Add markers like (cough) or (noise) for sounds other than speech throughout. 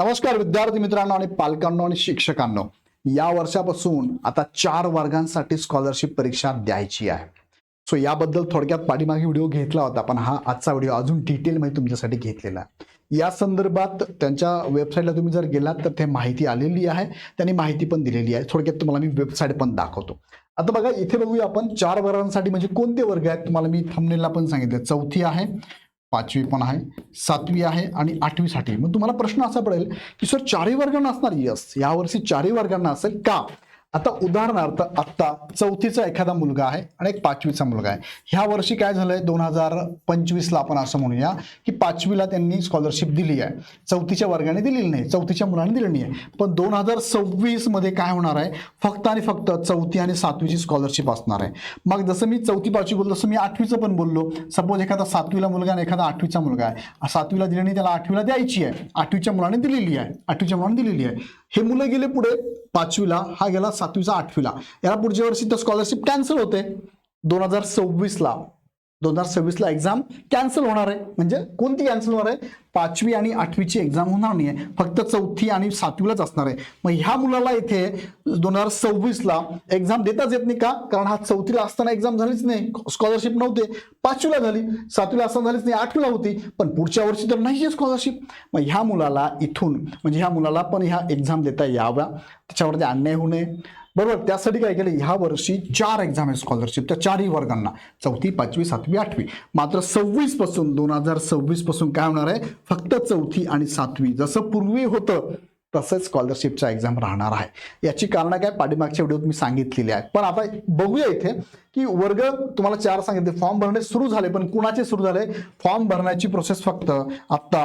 नमस्कार विद्यार्थी मित्रांनो आणि पालकांनो आणि शिक्षकांनो. या वर्षापासून आता चार वर्गांसाठी स्कॉलरशिप परीक्षा द्यायची आहे. सो याबद्दल थोडक्यात पाठीमागे व्हिडिओ घेतला होता पण हा आजचा व्हिडिओ अजून डिटेलमध्ये तुमच्यासाठी घेतलेला आहे. या संदर्भात त्यांच्या वेबसाईटला तुम्ही जर गेलात तर ते माहिती आलेली आहे. त्यांनी माहिती पण दिलेली आहे. थोडक्यात तुम्हाला मी वेबसाईट पण दाखवतो. आता बघा इथे बघूया आपण चार वर्गांसाठी म्हणजे कोणते वर्ग आहेत? तुम्हाला मी थंबनेलला पण सांगितले चौथी आहे. पाचवी पण आहे सातवी आहे आणि आठवीसाठी मग तुम्हाला प्रश्न असा पडेल की सर चारही वर्गांना असणार? यस यावर्षी चारही वर्गांना असेल का? आता उदाहरणार्थ आत्ता चौथीचा एखादा मुलगा आहे आणि एक पाचवीचा मुलगा आहे. ह्या वर्षी काय झालंय? दोन हजार पंचवीसला आपण असं म्हणूया की पाचवीला त्यांनी स्कॉलरशिप दिली आहे. चौथीच्या वर्गाने दिलेली नाही चौथीच्या मुलाने दिली नाही. आहे पण दोन हजार सव्वीसमध्ये काय होणार आहे? फक्त आणि फक्त चौथी आणि सातवीची स्कॉलरशिप असणार आहे. मग जसं मी चौथी पाचवी बोललो तसं मी आठवीचं पण बोललो. सपोज एखादा सातवीला मुलगा आणि एखादा आठवीचा मुलगा आहे. सातवीला दिली नाही त्याला आठवीला द्यायची आहे. आठवीच्या मुलाने दिलेली आहे. आठवीच्या मुलाने दिलेली आहे. हे मुलं गेले पुढे. पाचवीला हा गेला सातवीचा आठवीला. याला पुढच्या वर्षी तर स्कॉलरशिप कॅन्सल होते. दोन हजार सव्वीसला. दोन हजार सव्वीसला एक्झाम कॅन्सल होणार आहे. म्हणजे कोणती कॅन्सल होणार आहे? पाचवी आणि आठवीची एक्झाम होणार नाही आहे फक्त चौथी आणि सातवीलाच असणार आहे. मग ह्या मुलाला इथे दोन हजार सव्वीसला एक्झाम देताच येत नाही का? कारण हा चौथीला असताना एक्झाम झालीच नाही. स्कॉलरशिप नव्हते. पाचवीला झाली. सातवीला असताना झालीच नाही. आठवीला होती. पण पुढच्या वर्षी तर नाही आहे स्कॉलरशिप मग ह्या मुलाला इथून म्हणजे ह्या मुलाला पण ह्या एक्झाम देता याव्या. त्याच्यावरती अन्याय होऊ नये. बरोबर? त्यासाठी काय केलं? ह्या वर्षी चार एक्झाम आहे स्कॉलरशिप त्या चारही वर्गांना. चौथी पाचवी सातवी आठवी. मात्र सव्वीसपासून दोन हजार सव्वीसपासून काय होणार आहे? फक्त चौथी आणि सातवी. जसं पूर्वी होतं तसंच स्कॉलरशिपचा एक्झाम राहणार आहे. याची कारणं काय? पाठीमागच्या व्हिडिओत मी सांगितलेली आहे. पण आता बघूया इथे की वर्ग तुम्हाला चार सांगितले. फॉर्म भरणे सुरू झाले पण कुणाचे सुरू झाले? फॉर्म भरण्याची प्रोसेस फक्त आत्ता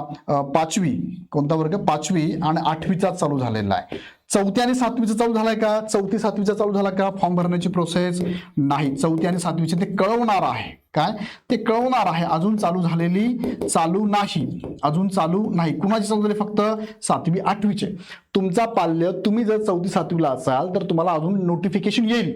पाचवी. कोणता वर्ग? पाचवी आणि आठवीचा चालू झालेला आहे. चौथी आणि सातवीचा चालू झालाय का? चौथी सातवीचा चालू झाला का? फॉर्म भरण्याची प्रोसेस नाही. चौथी आणि सातवीचे ते कळवणार आहे. काय? ते कळवणार आहे. अजून चालू झालेली चालू नाही. अजून चालू नाही. कुणाची चालू झाली फक्त? सातवी आठवीचे. तुमचा पाल्य तुम्ही जर चौथी सातवीला असाल तर तुम्हाला अजून नोटिफिकेशन येईल.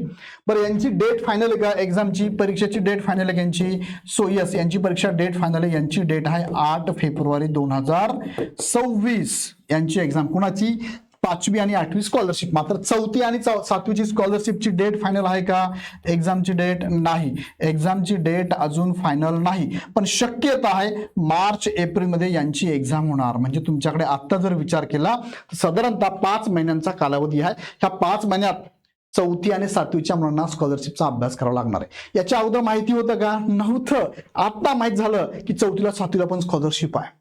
बरं यांची डेट फायनल आहे का? एक्झामची परीक्षेची डेट फायनल आहे यांची? सोयस यांची परीक्षा डेट फायनल आहे. यांची डेट आहे आठ फेब्रुवारी दोन हजार सव्वीस. यांची एक्झाम कुणाची? पाचवी आणि आठवी स्कॉलरशिप मात्र चौथी आणि चौ- सातवीची स्कॉलरशिपची डेट फायनल आहे का? एक्झामची डेट नाही. एक्झामची डेट अजून फायनल नाही. पण शक्यता आहे मार्च एप्रिलमध्ये यांची एक्झाम होणार. म्हणजे तुमच्याकडे आत्ता जर विचार केला तर साधारणतः पाच महिन्यांचा कालावधी आहे. ह्या पाच महिन्यात चौथी आणि सातवीच्या मुलांना स्कॉलरशिपचा अभ्यास करावा लागणार आहे. याच्या अगोदर माहिती होतं का? नव्हतं. आत्ता माहीत झालं की चौथीला सातवीला पण स्कॉलरशिप आहे.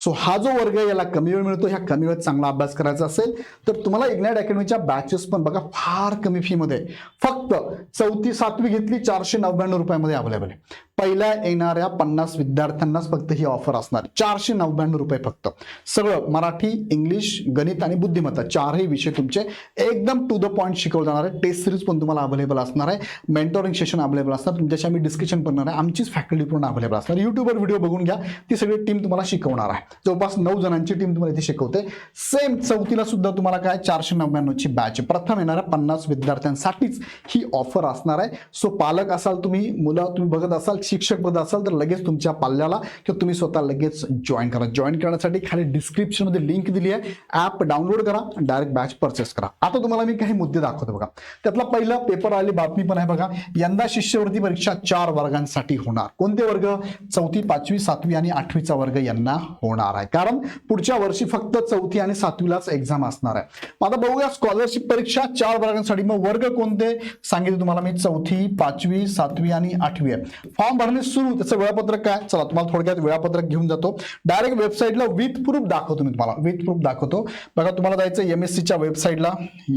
सो हा जो वर्ग याला कमी वेळ मिळतो ह्या कमी वेळेत चांगला अभ्यास करायचा असेल तर तुम्हाला इग्नॅट अकॅडमीच्या बॅचेस पण बघा फार कमी फीमध्ये फक्त चौथी सातवी घेतली चारशे नव्याण्णव रुपयामध्ये अवेलेबल आहे. पहिल्या येणाऱ्या पन्नास विद्यार्थ्यांनाच फक्त ही ऑफर असणार. चारशे नव्याण्णव रुपये फक्त. सगळं मराठी इंग्लिश गणित आणि बुद्धिमत्ता चारही विषय तुमचे एकदम टू द पॉईंट शिकवले जाणार आहे. टेस्ट सिरीज पण तुम्हाला अवेलेबल असणार आहे. मेंटोरिंग सेशन अवेलेबल असणार. तुमच्याशी आम्ही डिस्कशन करणार आहे. आमचीच फॅकल्टी पूर्ण अवेलेबल असणार. युट्यूबवर व्हिडिओ बघून घ्या. ती सगळी टीम तुम्हाला शिकवणार आहे. जवळपास नऊ जणांची टीम तुम्हाला इथे शिकवते. सेम चौथीला सुद्धा तुम्हाला काय? चारशे नव्याण्णवची बॅच प्रथम येणाऱ्या पन्नास विद्यार्थ्यांसाठीच ही ऑफर असणार आहे. सो पालक असाल तुम्ही मुलं तुम्ही बघत असाल शिक्षक बघत असाल तर लगेच तुमच्या पाल्याला किंवा तुम्ही स्वतः लगेच जॉईन करा. जॉईन करण्यासाठी खाली डिस्क्रिप्शनमध्ये लिंक दिली आहे. ॲप डाउनलोड करा. डायरेक्ट बॅच परचेस करा. आता तुम्हाला मी काही मुद्दे दाखवतो बघा. त्यातला पहिला पेपर आली बातमी पण आहे बघा. यंदा शिष्यवृत्ती परीक्षा चार वर्गांसाठी होणार. कोणते वर्ग? चौथी पाचवी सातवी आणि आठवीचा वर्ग यांना होणार. आहे. कारण पुढच्या वर्षी फक्त चौथी आणि सातवीलाच एक्झाम असणार आहे. आता बघूया स्कॉलरशिप परीक्षा चार वर्गांसाठी. मग वर्ग कोणते? सांगितले तुम्हाला मी. चौथी पाचवी सातवी आणि आठवी आहे. फॉर्म भरणे सुरू. त्याचं वेळापत्रक काय? चला तुम्हाला थोडक्यात वेळापत्रक घेऊन जातो. डायरेक्ट वेबसाईटला विथ प्रूफ दाखवतो मी तुम्हाला. विथ प्रूफ दाखवतो. बघा तुम्हाला जायचं एम एस सीच्या वेबसाईटला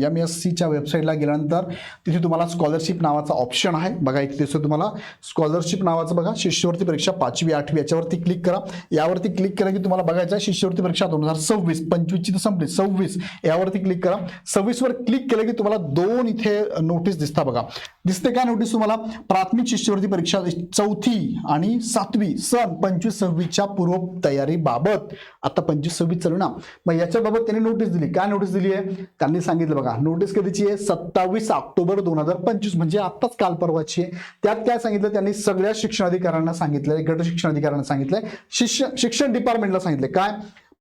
एम एस सीच्या वेबसाईटला गेल्यानंतर तिथे तुम्हाला स्कॉलरशिप नावाचा ऑप्शन आहे. बघा इथे दिसतो तुम्हाला. स्कॉलरशिप नावाचं बघा. शिष्यवृत्ती परीक्षा पाचवी आठवी याच्यावरती क्लिक करा. यावरती क्लिक केलं की तुम्हाला बघायचं आहे शिष्यवृत्ती परीक्षा दोन हजार सव्वीस पंचवीसची तर संपली. सव्वीस यावरती क्लिक करा. सव्वीसवर क्लिक केलं की तुम्हाला दोन इथे नोटीस दिसता बघा. दिसते काय नोटीस तुम्हाला? प्राथमिक शिष्यवृत्ती परीक्षा चौथी आणि सातवी सन पंचवीस सव्वीसच्या पूर्व तयारीबाबत आता पंचवीस सव्वीस चालू ना. मग याच्याबाबत त्यांनी नोटीस दिली. काय नोटीस दिली आहे? त्यांनी सांगितलं बघा. नोटीस कधीची आहे? सत्तावीस ऑक्टोबर दोन हजार पंचवीस. म्हणजे आत्ताच काल परवाची आहे. त्यात काय सांगितलं? त्यांनी सगळ्या शिक्षणाधिकाऱ्यांना सांगितलं गट शिक्षण अधिकाऱ्यांना सांगितलंय. शिष्य शिक्षण डिपार्टमेंटला सांगितलंय काय?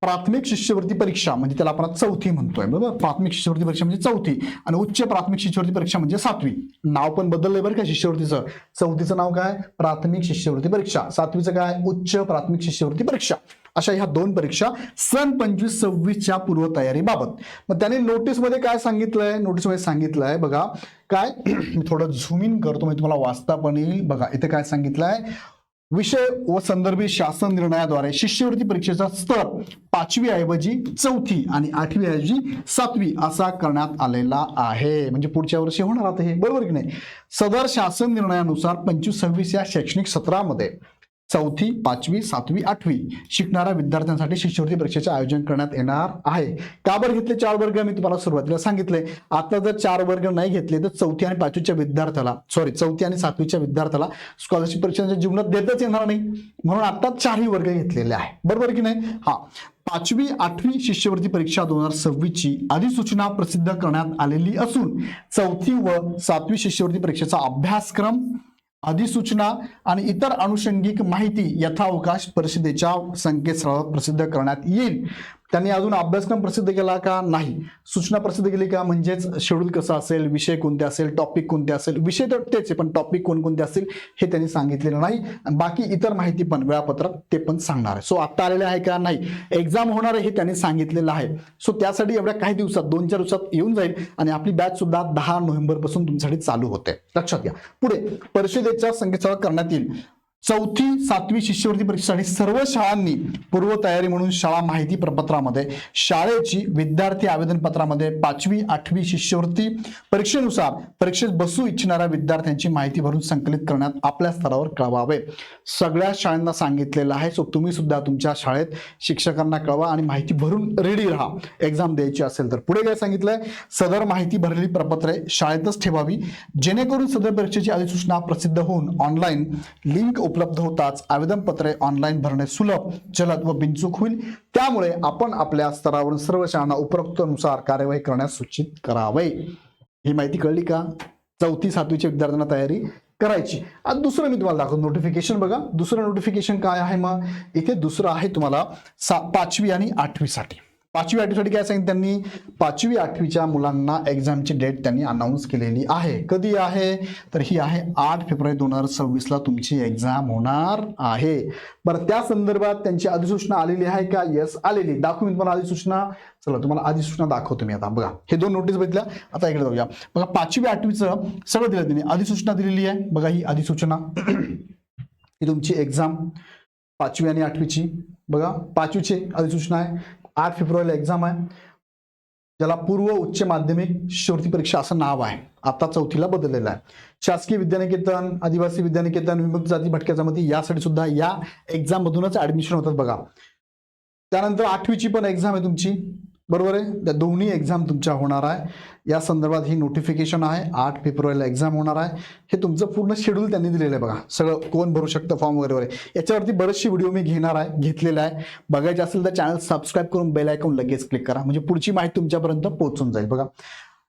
प्राथमिक शिष्यवृत्ती परीक्षा म्हणजे त्याला आपण चौथी म्हणतोय बरोबर? प्राथमिक शिष्यवृत्ती परीक्षा म्हणजे चौथी आणि उच्च प्राथमिक शिष्यवृत्ती परीक्षा म्हणजे सातवी. नाव पण बदललंय बरं का शिष्यवृत्तीचं. चौथीचं नाव काय? प्राथमिक शिष्यवृत्ती परीक्षा. सातवीचं काय? उच्च प्राथमिक शिष्यवृत्ती परीक्षा. अशा ह्या दोन परीक्षा सन पंचवीस सव्वीसच्या पूर्वतयारीबाबत. मग त्याने नोटीसमध्ये काय सांगितलंय? नोटीसमध्ये सांगितलंय बघा काय? (clears throat) मी थोडं झूम इन करतो म्हणजे तुम्हाला वाचता पण येईल. बघा इथे काय सांगितलंय? विषय व संदर्भित शासन निर्णयाद्वारे शिष्यवृत्ती परीक्षेचा स्तर पाचवी ऐवजी चौथी आणि आठवी ऐवजी सातवी असा करण्यात आलेला आहे. म्हणजे पुढच्या वर्षी होणार आता हे? बरोबर की नाही? सदर शासन निर्णयानुसार पंचवीस सव्वीस या शैक्षणिक सत्रामध्ये चौथी पाचवी सातवी आठवी शिकणाऱ्या विद्यार्थ्यांसाठी शिष्यवृत्ती परीक्षेचे आयोजन करण्यात येणार आहे. का बरं घेतले चार वर्ग? मी तुम्हाला सुरुवातीला सांगितले. आता जर चार वर्ग नाही घेतले तर चौथी आणि पाचवीच्या विद्यार्थ्याला सॉरी चौथी आणि सातवीच्या विद्यार्थ्याला स्कॉलरशिप परीक्षांच्या जीवनात देतच येणार नाही. म्हणून आता चारही वर्ग घेतलेले आहे बरोबर की नाही? हा. पाचवी आठवी शिष्यवृत्ती परीक्षा दोन हजार सव्वीसची अधिसूचना प्रसिद्ध करण्यात आलेली असून चौथी व सातवी शिष्यवृत्ती परीक्षेचा अभ्यासक्रम अधिसूचना आणि इतर अनुषंगिक माहिती यथावकाश परिषदेच्या संकेतस्थळावर प्रसिद्ध करण्यात येईल. त्यांनी अजून अभ्यासक्रम प्रसिद्ध केला का? नाही. सूचना प्रसिद्ध केली का? म्हणजेच शेड्यूल कसं असेल? विषय कोणते असेल? टॉपिक कोणते असेल? विषय तर तेच आहे पण टॉपिक कोणकोणते असतील हे त्यांनी सांगितलेलं नाही. बाकी इतर माहिती पण वेळापत्रक ते पण सांगणार आहे. सो आता आलेले आहे का? नाही. एक्झाम होणार आहे हे त्यांनी सांगितलेलं आहे. सो त्यासाठी एवढ्या काही दिवसात दोन चार दिवसात येऊन जाईल. आणि आपली बॅच सुद्धा दहा नोव्हेंबरपासून तुमच्यासाठी चालू होते. लक्षात घ्या. पुढे परिषदेच्या संकेतस्थळ करण्यात येईल. चौथी सातवी शिष्यवृत्ती परीक्षेसाठी सर्व शाळांनी पूर्वतयारी म्हणून शाळा माहिती प्रपत्रामध्ये शाळेची विद्यार्थी आवेदन पत्रामध्ये पाचवी आठवी शिष्यवृत्ती परीक्षेनुसार परीक्षेत बसू इच्छिणाऱ्या विद्यार्थ्यांची माहिती भरून संकलित करण्यात आपल्या स्तरावर कळवावे. सगळ्या शाळांना सांगितलेलं आहे. सो तुम्ही सुद्धा तुमच्या शाळेत शिक्षकांना कळवा आणि माहिती भरून रेडी राहा. एक्झाम द्यायची असेल तर. पुढे काय सांगितलंय? सदर माहिती भरलेली प्रपत्रे शाळेतच ठेवावी. जेणेकरून सदर परीक्षेची अधिसूचना प्रसिद्ध होऊन ऑनलाईन लिंक उपलब्ध होताच. आवेदनपत्रे ऑनलाईन भरणे सुलभ जलद व बिनचूक होईल. त्यामुळे आपण आपल्या स्तरावरून सर्व शाळांना उपरोक्तनुसार कार्यवाही करण्यास सूचित करावे. ही माहिती कळली का? चौथी सातवीच्या विद्यार्थ्यांना तयारी करायची. आता दुसरं मी तुम्हाला दाखवतो. नोटिफिकेशन बघा. दुसरं नोटिफिकेशन काय आहे मग? इथे दुसरं आहे तुम्हाला सा पाचवी आणि आठवीसाठी. पाचवी आठवीसाठी काय सांगितलं त्यांनी? पाचवी आठवीच्या मुलांना एक्झामची डेट त्यांनी अनाऊन्स केलेली आहे. कधी आहे? तर ही आहे आठ फेब्रुवारी दोन हजार सव्वीसला तुमची एक्झाम होणार आहे. बरं त्या संदर्भात त्यांची अधिसूचना आलेली आहे का? येस आलेली. दाखवून तुम्हाला अधिसूचना. चला तुम्हाला अधिसूचना दाखवतो मी आता. बघा हे दोन नोटीस बघितल्या. आता इकडे जाऊया. बघा पाचवी आठवीचं सगळं दिलं त्यांनी. अधिसूचना दिलेली आहे. बघा ही अधिसूचना. ही तुमची एक्झाम पाचवी आणि आठवीची. बघा पाचवीची अधिसूचना आहे. आठ फेब्रुवारीला एक्झाम आहे. ज्याला पूर्व उच्च माध्यमिक शिष्यवृत्ती परीक्षा असं नाव आहे. आता चौथीला बदललेलं आहे. शासकीय विद्यानिकेतन आदिवासी विद्यानिकेतन विमुक्त जाती भटक्या जमाती यासाठी सुद्धा या एक्झाम मधूनच ऍडमिशन होतात बघा. त्यानंतर आठवीची पण एक्झाम आहे तुमची. बरोबर आहे? त्या दोन्ही एक्झाम तुमच्या होणार आहे. या संदर्भात ही नोटिफिकेशन आहे. आठ फेब्रुवारीला एक्झाम होणार आहे. हे तुमचं पूर्ण शेड्यूल त्यांनी दिलेलं आहे बघा. सगळं कोण भरू शकतं फॉर्म वगैरे वगैरे याच्यावरती बरेचशी व्हिडिओ मी घेणार आहे घेतलेला आहे. बघायचे असेल तर चॅनल सबस्क्राईब करून बेल आयकॉन लगेच क्लिक करा. म्हणजे पुढची माहिती तुमच्यापर्यंत पोहोचून जाईल बघा.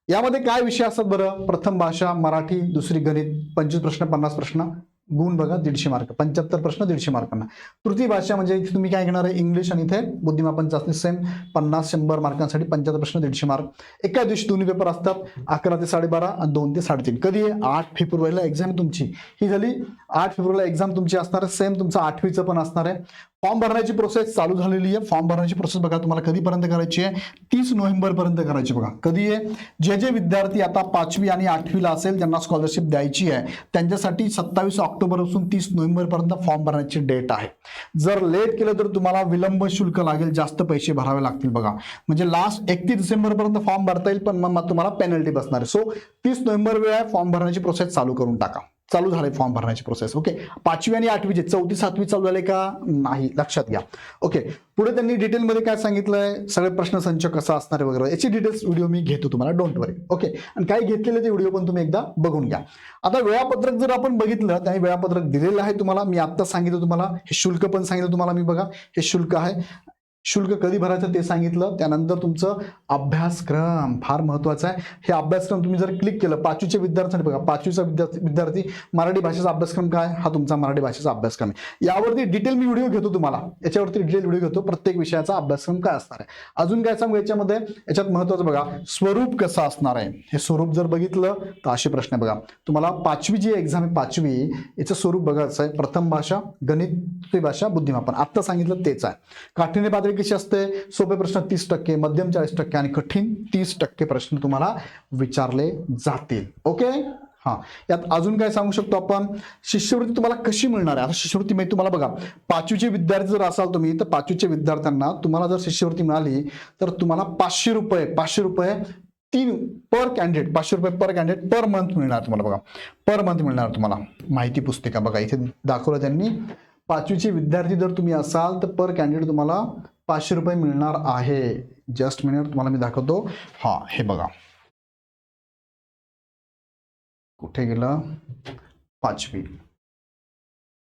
यामध्ये काय विषय असतात बरं? प्रथम भाषा मराठी दुसरी गणित पंचवीस प्रश्न पन्नास प्रश्न. गुण बघा दीडशे मार्क पंच्याहत्तर प्रश्न दीडशे मार्कांना तृतीय भाषा म्हणजे इथे तुम्ही काय घेणार आहे? इंग्लिश आणि इथे बुद्धिमापन चाचणी सेम पन्नास शंभर मार्कांसाठी पंच्याहत्तर प्रश्न दीडशे मार्क एका दिवशी दोन्ही पेपर असतात अकरा ते साडेबारा आणि दोन ते साडेतीन. कधी? आहे आठ फेब्रुवारीला एक्झाम तुमची. ही झाली आठ फेब्रुवारीला एक्झाम तुमची असणार आहे सेम तुमचं आठवीचं पण असणार आहे. फॉर्म भरण्याची प्रोसेस चालू झालेली आहे. फॉर्म भरण्याची प्रोसेस बघा तुम्हाला कधीपर्यंत करायची आहे? तीस नोव्हेंबरपर्यंत करायची बघा. कधी आहे? जे जे विद्यार्थी आता पाचवी आणि आठवीला असेल ज्यांना स्कॉलरशिप द्यायची आहे त्यांच्यासाठी सत्तावीस ऑक्टोबरपासून तीस नोव्हेंबरपर्यंत फॉर्म भरण्याची डेट आहे. जर लेट केलं तर तुम्हाला विलंब शुल्क लागेल जास्त पैसे भरावे लागतील बघा. म्हणजे लास्ट एकतीस डिसेंबरपर्यंत फॉर्म भरता येईल पण मग तुम्हाला पेनल्टी बसणार आहे. सो तीस नोव्हेंबर वेळ आहे फॉर्म भरण्याची प्रोसेस चालू करून टाका. चालू झाले फॉर्म भरण्याची प्रोसेस ओके पाचवी आणि आठवीचे चौथी सातवी चालू झाले का? नाही लक्षात घ्या. ओके पुढे त्यांनी डिटेलमध्ये काय सांगितलंय? सगळे प्रश्न संच कसा असणार आहे वगैरे. याची डिटेल्स व्हिडिओ मी घेतो तुम्हाला. डोंट वरी ओके आणि काही घेतलेले ते व्हिडिओ पण तुम्ही एकदा बघून घ्या. आता वेळापत्रक जर आपण बघितलं त्यांनी वेळापत्रक दिलेलं आहे तुम्हाला. मी आत्ता सांगितलं तुम्हाला. हे शुल्क पण सांगितलं तुम्हाला मी बघा. हे शुल्क आहे. शुल्क कधी भरायचं ते सांगितलं. त्यानंतर तुमचं अभ्यासक्रम फार महत्त्वाचा आहे. हे अभ्यासक्रम तुम्ही जर क्लिक केलं पाचवीच्या विद्यार्थ्यांनी बघा पाचवीचा विद्यार्थी विद्यार्थी मराठी भाषेचा अभ्यासक्रम काय हा तुमचा मराठी भाषेचा अभ्यासक्रम आहे. यावरती डिटेल मी व्हिडिओ घेतो तुम्हाला. याच्यावरती डिटेल व्हिडिओ घेतो. प्रत्येक विषयाचा अभ्यासक्रम काय असणार आहे? अजून काय सांगू याच्यामध्ये? याच्यात महत्वाचं बघा स्वरूप कसं असणार आहे? हे स्वरूप जर बघितलं तर असे प्रश्न आहे बघा. तुम्हाला पाचवी जी एक्झाम आहे पाचवी याचं स्वरूप बघायचं आहे. प्रथम भाषा गणित भाषा बुद्धिमापन. आत्ता सांगितलं तेच आहे. काठिण्य पातळी कशी असते. सोपे प्रश्न तीस टक्के मध्यम चाळीस टक्के आणि कठीण तीस टक्के प्रश्न तुम्हाला विचारले जातील. ओके? हा. यात अजून काय सांगू शकतो आपण? शिष्यवृत्ती तुम्हाला कशी मिळणार आहे? आता शिष्यवृत्ती म्हणजे तुम्हाला बघा पाचवीचे विद्यार्थी जर असाल तुम्ही तर पाचवीच्या विद्यार्थ्यांना तुम्हाला जर शिष्यवृत्ती मिळाली तर तुम्हाला पाचशे रुपये पाचशे रुपये तीन पर कॅन्डिडेट पाचशे रुपये पर कॅन्डिडेट पर मंथ मिळणार तुम्हाला बघा. पर मंथ मिळणार तुम्हाला. माहिती पुस्तिका बघा इथे दाखवलं त्यांनी. पाचवीचे विद्यार्थी जर तुम्ही असाल तर पर कॅन्डिडेट तुम्हाला पाचशे रुपये मिळणार आहे. जस्ट मिनिट तुम्हाला मी दाखवतो. हा हे बघा. कुठे गेलं? पाचवी.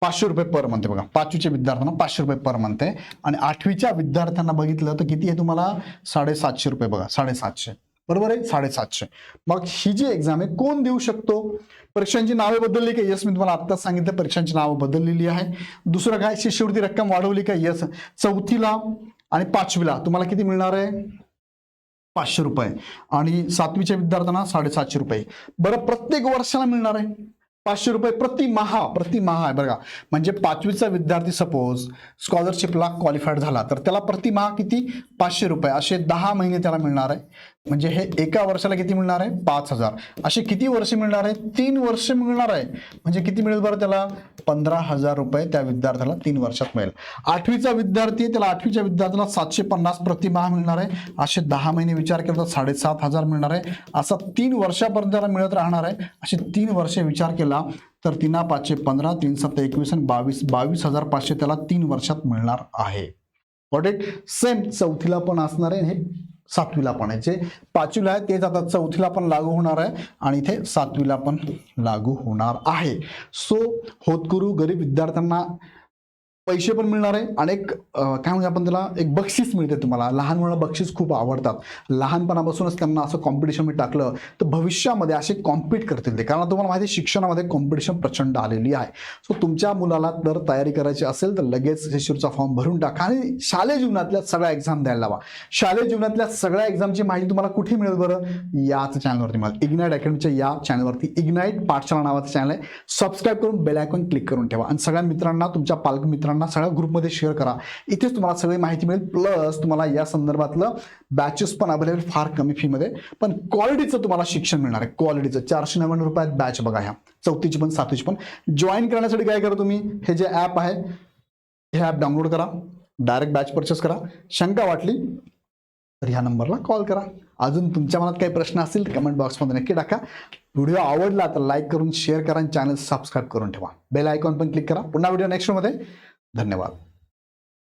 पाचशे रुपये पर मंथ बघा. पाचवीच्या विद्यार्थ्यांना पाचशे रुपये पर मंथ आहे. आणि आठवीच्या विद्यार्थ्यांना बघितलं तर किती आहे तुम्हाला? साडेसातशे रुपये बघा. साडेसातशे. बरोबर आहे? साडेसातशे. मग ही जी एक्झाम आहे कोण देऊ शकतो? परीक्षांची नावे बदलली का? यस मी तुम्हाला आत्ताच सांगितलं परीक्षांची नावं बदललेली आहे. दुसरं काय? शिष्यवृत्ती रक्कम वाढवली का? यस चौथीला आणि पाचवीला. तुम्हाला किती मिळणार आहे? पाचशे रुपये. आणि सातवीच्या विद्यार्थ्यांना साडेसातशे रुपये. बरं प्रत्येक वर्षाला मिळणार आहे? पाचशे रुपये. प्रति महा प्रति महा आहे बघा म्हणजे पाचवीचा विद्यार्थी सपोज स्कॉलरशिपला क्वालिफाईड झाला तर त्याला प्रति महा किती? पाचशे रुपये. असे दहा महिने त्याला मिळणार आहे. म्हणजे हे एका वर्षाला किती मिळणार आहे? पाच हजार. असे किती वर्ष मिळणार आहे? तीन वर्ष मिळणार आहे. म्हणजे किती मिळेल बरं त्याला? पंधरा हजार रुपये त्या विद्यार्थ्याला तीन वर्षात मिळेल. आठवीचा विद्यार्थी त्याला आठवीच्या विद्यार्थ्याला सातशे पन्नास प्रतिमाह मिळणार आहे. असे दहा महिने विचार केला तर साडेसात हजार मिळणार आहे. असा तीन वर्षापर्यंत त्याला मिळत राहणार आहे. असे तीन वर्ष विचार केला तर तिना पाचशे पंधरा तीन सात एकवीस आणि बावीस बावीस हजार पाचशे त्याला तीन वर्षात मिळणार आहे. वॉट इट सेम चौथीला पण असणार आहे. हे सातवीला पण आहे. जे पाचवीला आहे तेच आता चौथीला पण लागू होणार आहे आणि इथे सातवीला पण लागू होणार आहे. सो होतकरू गरीब विद्यार्थ्यांना पैसे पण मिळणार आहे आणि एक काय म्हणजे आपण त्याला एक बक्षीस मिळते तुम्हाला. लहान मुलं बक्षीस खूप आवडतात. लहानपणापासूनच त्यांना असं कॉम्पिटिशन मी टाकलं तर भविष्यामध्ये असे कॉम्पिट करतील ते. कारण तुम्हाला माहिती आहे, शिक्षणामध्ये कॉम्पिटिशन प्रचंड आलेली आहे. सो तुमच्या मुलाला जर तयारी करायची असेल तर लगेच शिशूरचा फॉर्म भरून टाका आणि शालेय जीवनातल्या सगळ्या एक्झाम द्यायला लावा. शालेय जीवनातल्या सगळ्या एक्झामची माहिती तुम्हाला कुठे मिळेल बरं? याच चॅनलवरती मिळेल इग्नाईट अकॅडमीच्या या चॅनलवरती इग्नाईट पाठशाला नावाचं चॅनल आहे. सबस्क्राईब करून बेल आयकॉन क्लिक करून ठेवा. आणि सगळ्या मित्रांना तुमच्या पालक मित्रांना सगळ्या ग्रुपमध्ये शेअर करा. इथेच तुम्हाला सगळी माहिती मिळेल. प्लस तुम्हाला या संदर्भातलं बॅचेस पण अवेलेबल फार कमी फीमध्ये पण क्वालिटीचं तुम्हाला शिक्षण मिळणार आहे. क्वालिटीचं चारशे नव्याण्णव रुपयात बॅच बघा ह्या. चौथीची पण सातवीची पण. जॉईन करण्यासाठी काय करा तुम्ही? हे जे ॲप आहे हे ॲप डाउनलोड करा. डायरेक्ट बॅच परचेस करा. शंका वाटली तर ह्या नंबरला कॉल करा. अजून तुमच्या मनात काही प्रश्न असतील तर कमेंट बॉक्समध्ये नक्की टाका. व्हिडिओ आवडला तर लाईक करून शेअर करा आणि चॅनल सबस्क्राईब करून ठेवा. बेल आयकॉन पण क्लिक करा. पुन्हा व्हिडिओ नेक्स्टमध्ये धन्यवाद.